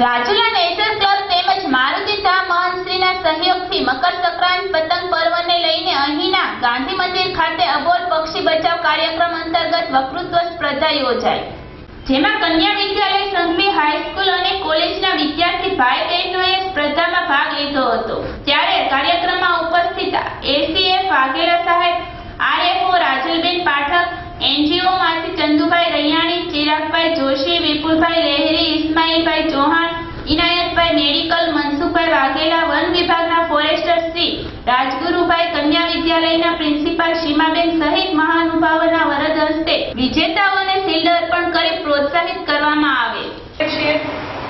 Rajula nature club તેમજ મારુતિ ધામ મહંશ્રીના સહયોગથી મકર સંક્રાંત પતંગ પર્વને લઈને અહીંના ગાંધી મંદિર ખાતે અબોલ પક્ષી બચાવ કાર્યક્રમ અંતર્ગત વક્તૃત્વ સ્પર્ધા યોજાઈ. જેમાં કન્યા વિદ્યાલય સંઘવી હાઈસ્કૂલ અને કોલેજના વિદ્યાર્થી ભાઈ બહેનોએ સ્પર્ધામાં ભાગ લીધો હતો. ત્યારે કાર્યક્રમમાં ઉપસ્થિત એસીએફ વાઘેલા સાહેબ, આરએફઓ રાજુલબેન પાઠક એનજીઓ માંથી ચંદુભાઈ રૈયાણી, ચિરાગભાઈ જોશી, વિપુલભાઈ લહેરી, ઇસ્માઇલભાઈ ચૌહાણ, ઇનાયતભાઈ મેડિકલ, મનસુખભાઈ વાઘેલા, વન વિભાગના ફોરેસ્ટર શ્રી રાજગુરુભાઈ કન્યા વિદ્યાલયના પ્રિન્સિપાલ સીમાબેન સહિત મહાનુભાવોના વરદ હસ્તે વિજેતાઓને શિલ્ડ અર્પણ કરી પ્રોત્સાહિત કરવામાં આવે.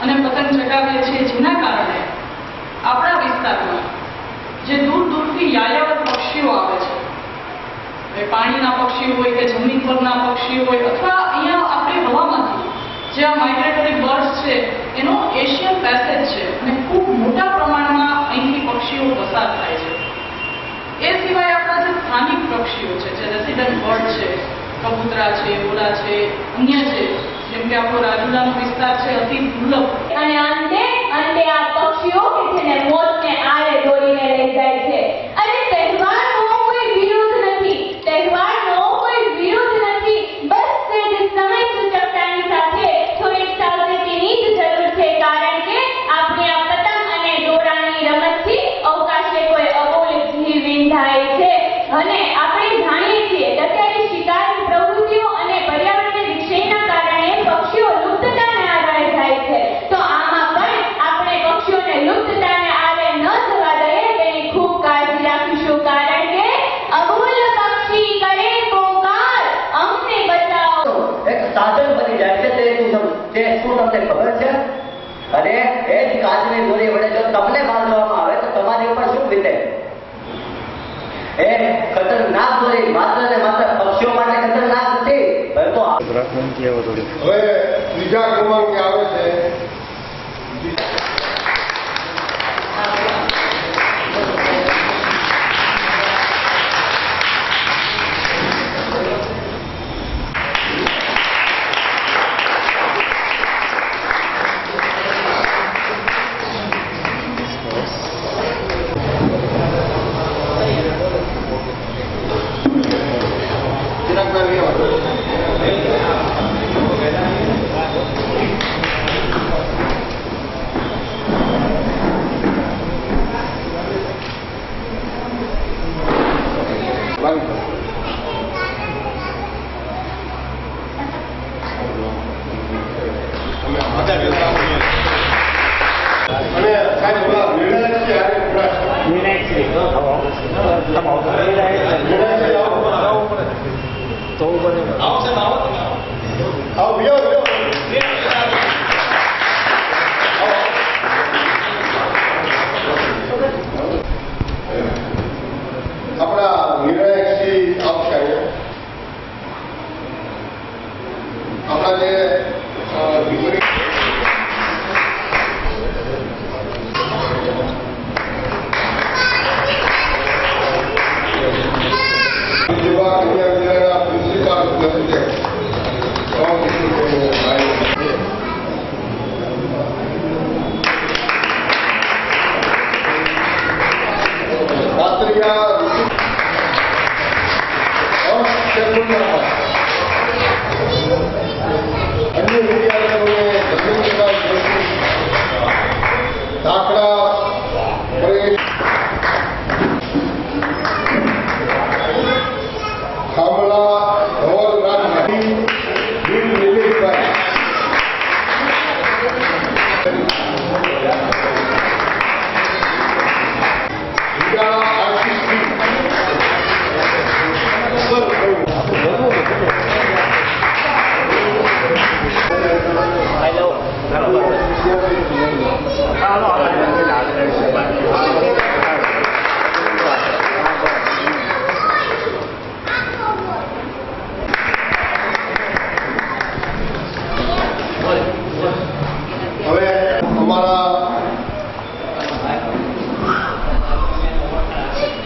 અને પતંગ ચગાવીએ છીએ જેના કારણે આપણા વિસ્તારમાં જે દૂર દૂરથી યાયાવર પક્ષીઓ આવે છે એ પાણીના પક્ષીઓ જમીન પક્ષીઓ હોય અથવા અહીંયા આપણે હવામાંથી જે આ માઇગ્રેટરી બર્ડ્સ છે, એનો એશિયન પેસેજ છે અને ખૂબ મોટા પ્રમાણમાં અહીંથી પક્ષીઓ પસાર થાય છે. એ સિવાય આપણા જે સ્થાનિક પક્ષીઓ છે, જે રેસિડન્ટ બર્ડ છે, કબૂતરા છે, ઓલા છે, અન્ય છે, જેમ કે આપણો રાજુલાનો વિસ્તાર છે, અતિ દુર્લભ. અને અંતે અંતે આ પક્ષીઓ કે જેને મોતને આરે દોરીને લઈ જાય છે અને તહેવારનો કોઈ વિરોધ નથી તહેવારનો કોઈ વિરોધ નથી બસ તે જ સમય સૂચકતાની સાથે થોડીક સાવચેતીની જ જરૂર છે કારણ કે આપણી આ પતંગ અને દોરાની રમતથી અવકાશે કોઈ અબોલ જીવ વિંધાય છે અને આપણે જાણીએ છીએ કે અત્યારે શિકારની પ્રવૃત્તિઓ અને પર્યાવરણના વિષયના કારણે પક્ષીઓ લુપ્તતાને આરે જાય છે તો આમાં પણ આપણે પક્ષીઓને લુપ્તતાને આરે ન જવા દઈએ તેની ખૂબ કાળજી રાખીશું કારણ કે અબોલ પક્ષી કરે પોકાર અમને બચાવો એક સાધન બની જાય છે તે શું સમ- તે શું તમને ખબર છે અને એ જ કાચની દોરી વડે જો તમને બાંધવામાં આવે તો તમારી ઉપર શું વીતે એ ખતરનાક દોરી માત્ર ને માત્ર પક્ષીઓ માટે ખતરનાક નથી પરંતુ આ- હવે ત્રીજા ક્રમાંકે આવે છે. Vai, então. આપણા જે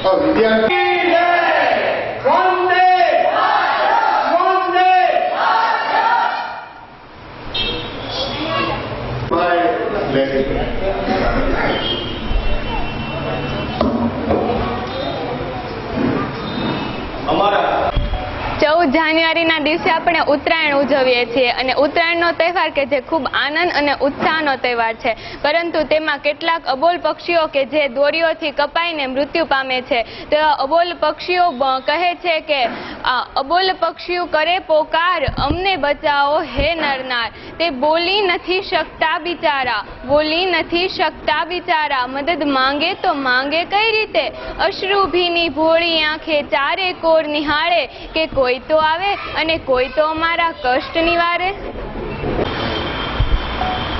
અ, વિદ્યાર્થી ભાઈ જાન્યુઆરીના દિવસે આપણે ઉત્તરાયણ ઉજવીએ છીએ અને ઉત્તરાયણનો તહેવાર કે જે ખૂબ આનંદ અને ઉત્સાહનો તહેવાર છે. પરંતુ તેમાં કેટલાક અબોલ પક્ષીઓ કે જે દોરીઓથી કપાઈને મૃત્યુ પામે છે. તે અબોલ પક્ષીઓ કહે છે કે અબોલ પક્ષીઓ કરે પોકાર, અમને બચાવો હે નરનાર. તે બોલી નથી શકતા બિચારા, બોલી નથી શકતા બિચારા. મદદ માંગે તો માંગે કઈ રીતે? અશ્રુભીની ભોળી આંખે ચારે કોર નિહાળે કે કોઈ તો આવે અને કોઈ તો અમારા કષ્ટ નિવારે.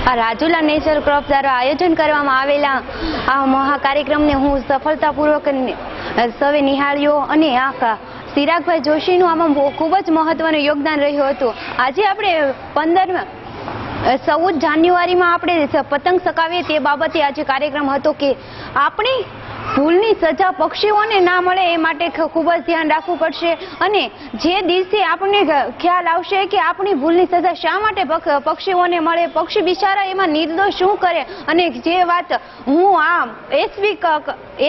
આ રાજુલા નેચર ક્રોપ દ્વારા આયોજન કરવામાં આવેલા આ મહા કાર્યક્રમને હું સફળતાપૂર્વક સૌએ નિહાળ્યો અને આ સિરાગભાઈ જોશીનું આમાં ખૂબ જ મહત્વનું યોગદાન રહ્યું હતું. આજે આપણે પંદર ચૌદ જાન્યુઆરીમાં આપણે પતંગ સકાવીએ તે બાબતે આજે કાર્યક્રમ હતો કે આપણી ભૂલની સજા પક્ષીઓને ના મળે એ માટે ખૂબ જ ધ્યાન રાખવું પડશે. અને જે દિવસે આપણને ખ્યાલ આવશે કે આપણી ભૂલની સજા શા માટે પક્ષીઓને મળે, પક્ષી બિચારા એમાં નિર્દોષ શું કરે? અને જે વાત હું આ એસવી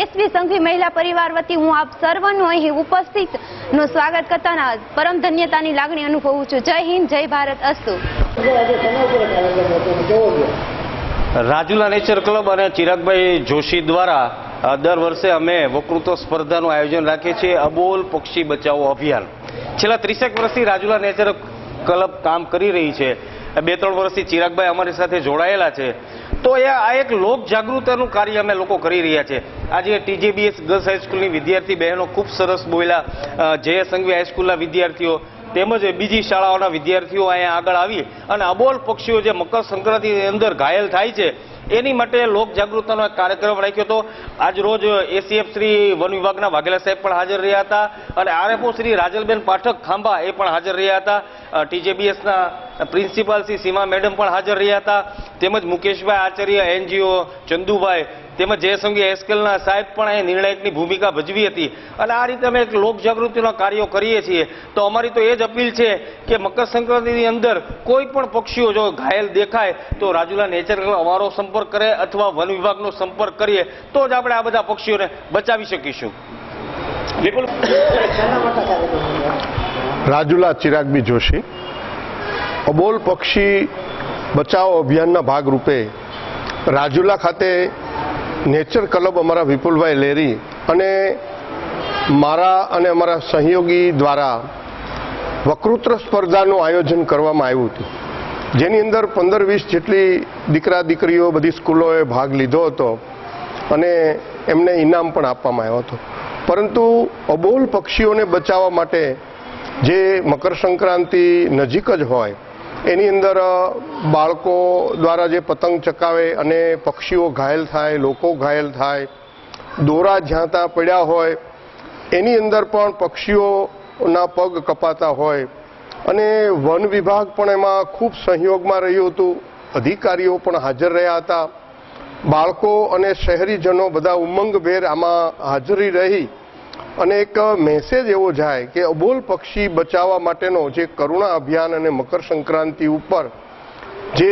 એસવી સંઘવી મહિલા પરિવાર વતી હું આપ સર્વનું અહીં ઉપસ્થિતનું સ્વાગત કરતા પરમ ધન્યતાની લાગણી અનુભવું છું. જય હિન્દ, જય ભારત, અસ્તુ. રાજુલા નેચર ક્લબ અને ચિરાગભાઈ જોશી દ્વારા દર વર્ષે અમે વકૃત્વ સ્પર્ધાનું આયોજન રાખીએ છીએ. અબોલ પક્ષી બચાવો અભિયાન. છેલ્લા ત્રીસેક વર્ષથી રાજુલા નેચર ક્લબ કામ કરી રહી છે. બે ત્રણ વર્ષથી ચિરાગભાઈ અમારી સાથે જોડાયેલા છે. તો એ આ એક લોક જાગૃતતાનું કાર્ય અમે લોકો કરી રહ્યા છે. આજે ટીજીબીએસ ગર્લ્સ હાઈસ્કૂલની વિદ્યાર્થી બહેનો ખૂબ સરસ બોલ્યા. જય સંઘવી હાઈસ્કૂલના વિદ્યાર્થીઓ તેમજ બીજી શાળાઓના વિદ્યાર્થીઓ અહીંયા આગળ આવી. અને અબોલ પક્ષીઓ જે મકર સંક્રાંતિની અંદર ઘાયલ થાય છે એની માટે લોક જાગૃતિનો એક કાર્યક્રમ રાખ્યો હતો. આજ રોજ એસીએફ શ્રી વન વિભાગના વાઘેલા સાહેબ પણ હાજર રહ્યા હતા અને આરએફઓ શ્રી રાજલબેન પાઠક ખાંભા એ પણ હાજર રહ્યા હતા. ટીજેબીએસના પ્રિન્સિપાલ શ્રી સીમા મેડમ પણ હાજર રહ્યા હતા. તેમજ મુકેશભાઈ આચાર્ય એનજીઓ ચંદુભાઈ તેમજ જયસંગી એસકેલના સાહેબ પણ અહીં નિર્ણાયકની ભૂમિકા ભજવી હતી. અને આ રીતે અમે એક લોક જાગૃતિના કાર્યો કરીએ છીએ. તો અમારી તો એ જ અપીલ છે કે મકર સંક્રાંતિની અંદર કોઈ પણ પક્ષીઓ જો ઘાયલ દેખાય, તો રાજુલા નેચર અમારો સંપર્ક કરે અથવા વન વિભાગનો સંપર્ક કરીએ, તો જ આપણે આ બધા પક્ષીઓને બચાવી શકીશું. વિપુલ. રાજુલા ચિરાગબી જોશી. અબોલ પક્ષી બચાવ અભિયાનના ભાગરૂપે રાજુલા ખાતે નેચર ક્લબ અમારા વિપુલભાઈ લેરી અને મારા અને અમારા સહયોગી દ્વારા વકૃત્ર સ્પર્ધાનું આયોજન કરવામાં આવ્યું હતું. જેની અંદર પંદર વીસ જેટલી દીકરા દીકરીઓ બધી સ્કૂલોએ ભાગ લીધો હતો અને એમને ઇનામ પણ આપવામાં આવ્યો હતો. પરંતુ અબોલ પક્ષીઓને બચાવવા માટે જે મકર સંક્રાંતિ નજીક જ હોય એની અંદર બાળકો દ્વારા જે પતંગ ચકાવે અને પક્ષીઓ ઘાયલ થાય, લોકો ઘાયલ થાય, દોરા જ્યાં ત્યાં પડ્યા હોય, એની અંદર પણ પક્ષીઓના પગ કપાતા હોય. અને વન વિભાગ પણ એમાં ખૂબ સહયોગમાં રહ્યું હતું. અધિકારીઓ પણ હાજર રહ્યા હતા. બાળકો અને શહેરીજનો બધા ઉમંગભેર આમાં હાજરી રહી. અને એક મેસેજ એવો જાય કે અબોલ પક્ષી બચાવવા માટેનો જે કરુણા અભિયાન અને મકર સંક્રાંતિ ઉપર જે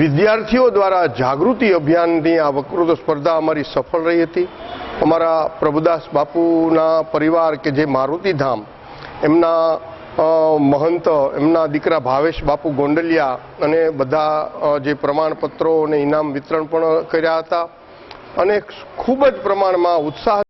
વિદ્યાર્થીઓ દ્વારા જાગૃતિ અભિયાનની આ વકૃત સ્પર્ધા અમારી સફળ રહી હતી. અમારા પ્રભુદાસ બાપુના પરિવાર કે જે મારુતિધામ એમના મહંત, એમના દીકરા ભાવેશ બાપુ ગોંડલિયા અને બધા જે પ્રમાણપત્રો અને ઇનામ વિતરણ પણ કર્યા હતા. અને ખૂબ જ પ્રમાણમાં ઉત્સાહ